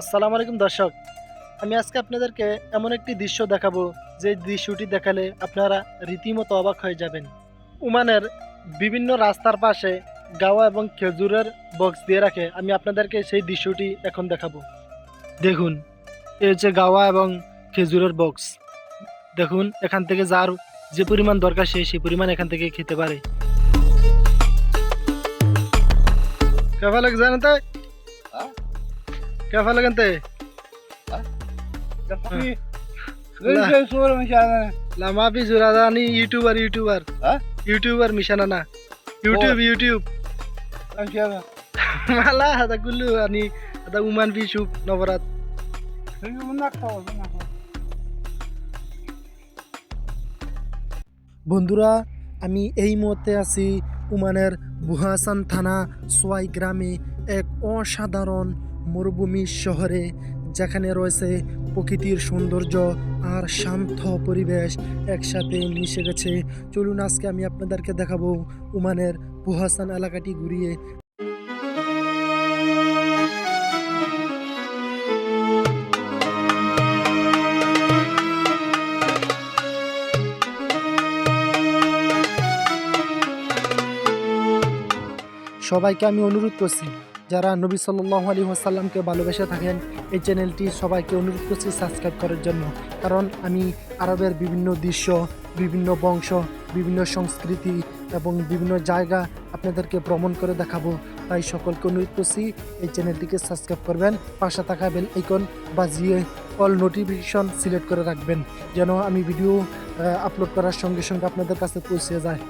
আসসালামু আলাইকুম দর্শক। আমি আজকে আপনাদেরকে এমন একটি দৃশ্য দেখাবো, যে দৃশ্যটি দেখালে আপনারা রীতিমতো অবাক হয়ে যাবেন। উমানের বিভিন্ন রাস্তার পাশে গাওয়া এবং খেজুরের বক্স দিয়ে রাখে আমি আপনাদেরকে সেই দৃশ্যটি এখন দেখাবো। দেখুন এ হচ্ছে গাওয়া এবং খেজুরের বক্স দেখুন, এখান থেকে যার যে পরিমাণ দরকার সে সেই পরিমাণ এখান থেকে খেতে পারে। কেমন লাগে জানেন তাই? হ্যাঁ? কেমন লাগেন তাই Tapi Lah. Ganda suara masyana. Lama भी जुरादा नहीं YouTuber YouTuber Hah? YouTuber mission ना यूट्यूब यूट्यूब Masyana. मला आता कुल्लू आणि आता उमान बी शुक Navrat Hindi mo naktawa. naktawa. বন্ধুরা আমি এই মুহূর্তে আছি উমানের বুহাসান থানা সোয়াই গ্রামে এক অসাধারণ মরুভূমি শহরে যেখানে রয়েছে প্রকৃতির সৌন্দর্য আর শান্ত পরিবেশ একসাথে মিশে গেছে। চলুন আজকে আমি আপনাদেরকে দেখাবো উমানের বুহাসান এলাকাটি ঘুরিয়ে। সবাইকে আমি অনুরোধ করছি যারা নবী সাল্লাহ আলী ওয়াসাল্লামকে ভালোবেসে থাকেন, এই চ্যানেলটি সবাইকে অনুরোধ করছি সাবস্ক্রাইব করার জন্য। কারণ আমি আরবের বিভিন্ন দৃশ্য, বিভিন্ন বংশ, বিভিন্ন সংস্কৃতি এবং বিভিন্ন জায়গা আপনাদেরকে ভ্রমণ করে দেখাবো। তাই সকলকে অনুরোধ করছি এই চ্যানেলটিকে সাবস্ক্রাইব করবেন, পাশে থাকা বেল আইকন বাজিয়ে অল নোটিফিকেশন সিলেক্ট করে রাখবেন, যেন আমি ভিডিও আপলোড করার সঙ্গে সঙ্গে আপনাদের কাছে পৌঁছে যায়।